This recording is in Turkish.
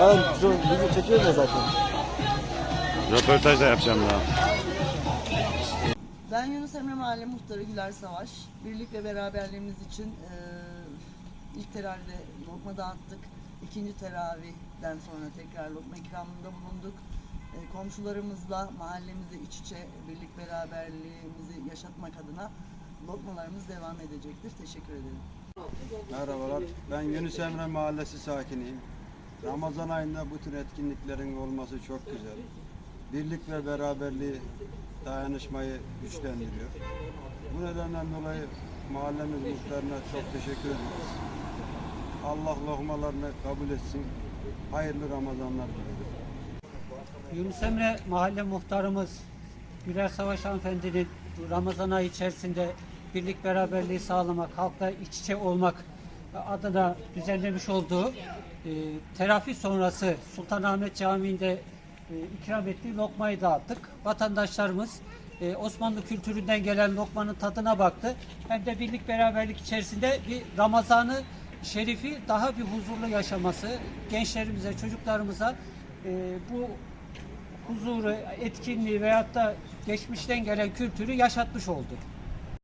Ben şu bizi çekiyorum ya zaten. Röportaj da yapacağım daha. Ben Yunus Emre Mahalle Muhtarı Güler Savaş. Birlik ve beraberliğimiz için e, ilk teravide lokma dağıttık. İkinci teravihden sonra tekrar lokma ikramında bulunduk. E, komşularımızla mahallemizi iç içe birlik beraberliğimizi yaşatmak adına lokmalarımız devam edecektir. Teşekkür ederim. Merhabalar, ben Yunus Emre Mahallesi sakiniyim. Ramazan ayında bu tür etkinliklerin olması çok güzel. Birlik ve beraberliği, dayanışmayı güçlendiriyor. Bu nedenden dolayı mahallemiz muhtarına çok teşekkür ediyoruz. Allah lokmalarını kabul etsin. Hayırlı Ramazanlar diliyorum. Yunus Emre mahalle muhtarımız Güler Savaş hanımefendinin Ramazan ayı içerisinde birlik beraberliği sağlamak, halkla iç içe olmak adına düzenlemiş olduğu e, terafi sonrası Sultanahmet Camii'nde e, ikram ettiği lokmayı dağıttık. Vatandaşlarımız e, Osmanlı kültüründen gelen lokmanın tadına baktı. Hem de birlik beraberlik içerisinde bir Ramazan'ı şerifi daha bir huzurlu yaşaması, gençlerimize, çocuklarımıza e, bu huzuru, etkinliği veyahut da geçmişten gelen kültürü yaşatmış oldu.